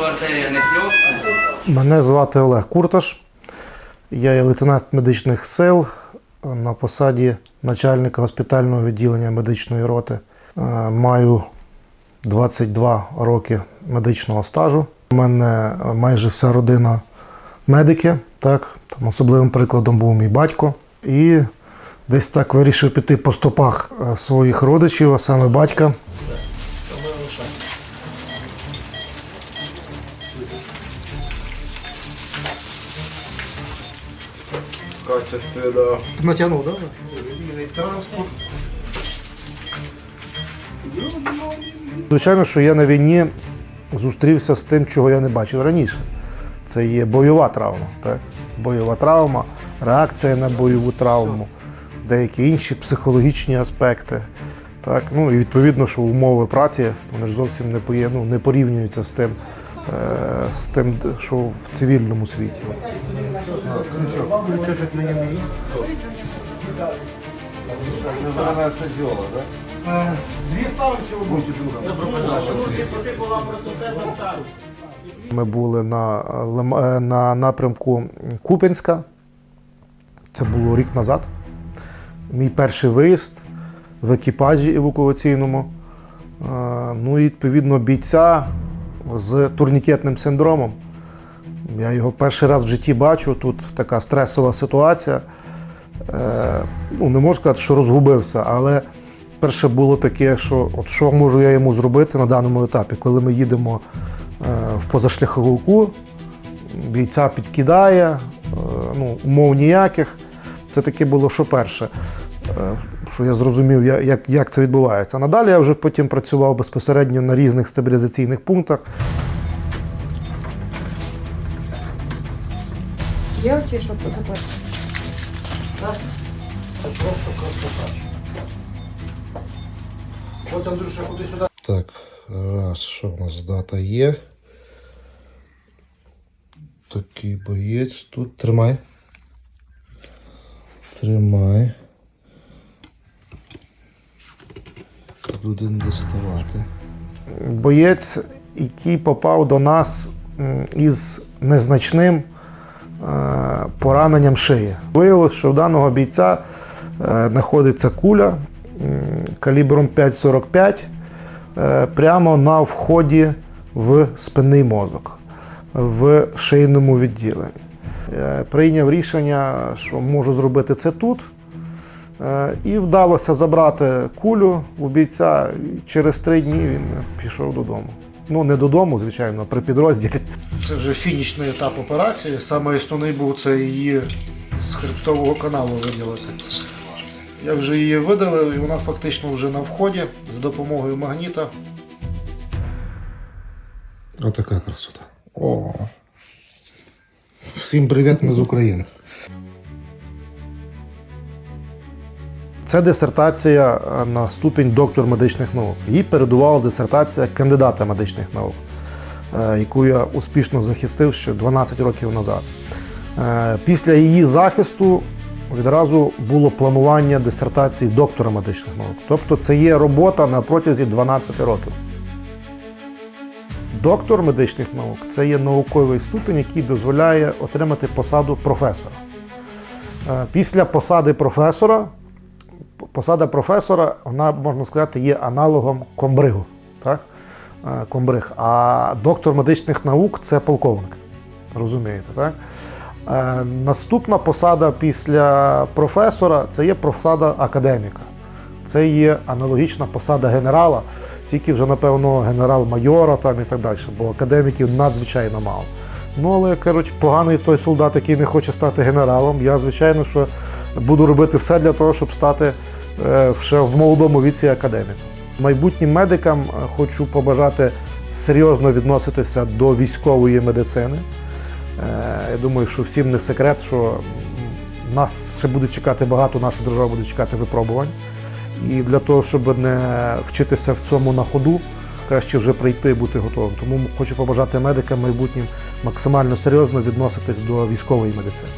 артерія не хльосне. Мене звати Олег Курташ. Я є лейтенант медичних сил на посаді начальника госпітального відділення медичної роти. Е, Маю 22 роки медичного стажу. У мене майже вся родина медики. Так? Там особливим прикладом був мій батько. І десь так вирішив піти по стопах е, своїх родичів, а саме батька. В качестве, да. Натягнув, так? транспорт. Звичайно, що я на війні зустрівся з тим, чого я не бачив раніше. Це є бойова травма. Так? Бойова травма, реакція на бойову травму, деякі інші психологічні аспекти. Так? Ну, і відповідно, що умови праці вони ж зовсім не, поє- ну, не порівнюються з тим, з тим, що в цивільному світі. Дві ставки чи Ми були на, е, на напрямку Купенська. Це було рік назад. Мій перший виїзд в екіпажі евакуаційному. Е, Ну і відповідно бійця з турнікетним синдромом. Я його перший раз в житті бачу. Тут така стресова ситуація. Е, Ну, не можу сказати, що розгубився, але перше було таке, що от що можу я йому зробити на даному етапі, коли ми їдемо е, в позашляховику, бійця підкидає, е, ну, умов ніяких. Це таке було, що перше, що я зрозумів, як, як це відбувається. Надалі я вже потім працював безпосередньо на різних стабілізаційних пунктах. Є оці, що запишуть? От, Андрюша, куди сюди. Так, раз, що в нас дата є. Такий боєць тут. Тримай. Тримай. Будемо доставати. Боєць, який попав до нас із незначним е, пораненням шиї. Виявилося, що в даного бійця е, знаходиться куля калібром 5,45 е, прямо на вході в спинний мозок в шийному відділенні. Прийняв рішення, що можу зробити це тут. Е, І вдалося забрати кулю у бійця. І через три дні він пішов додому. Ну, не додому, звичайно, а при підрозділі. Це вже фінішний етап операції. Саме основний був це її з хребтового каналу виділити. Я вже її видалив, і вона фактично вже на вході з допомогою магніта. Отака красота. О. Всім привіт, ми з України. Це дисертація е, на ступінь доктор медичних наук. Їй передувала дисертація кандидата медичних наук, е, яку я успішно захистив ще 12 років назад. Е, Після її захисту відразу було планування дисертації доктора медичних наук. Тобто це є робота на протязі 12 років. Доктор медичних наук це є науковий ступінь, який дозволяє отримати посаду професора. Після посади професора, посада професора, вона, можна сказати, є аналогом комбригу. Так? Е, Комбриг. А доктор медичних наук це полковник. Розумієте, так? Е, Наступна посада після професора це є посада академіка. Це є аналогічна посада генерала, тільки вже, напевно, генерал-майора там і так далі, бо академіків надзвичайно мало. Ну, але кажуть, поганий той солдат, який не хоче стати генералом. Я, звичайно, що буду робити все для того, щоб стати ще в молодому віці академіком. Майбутнім медикам е, хочу побажати серйозно відноситися до військової медицини. Е, Я думаю, що всім не секрет, що нас ще буде чекати багато, нашу державу буде чекати випробувань. І для того, щоб не вчитися в цьому на ходу, краще вже прийти і бути готовим. Тому хочу побажати медикам майбутнім максимально серйозно відноситись до військової медицини.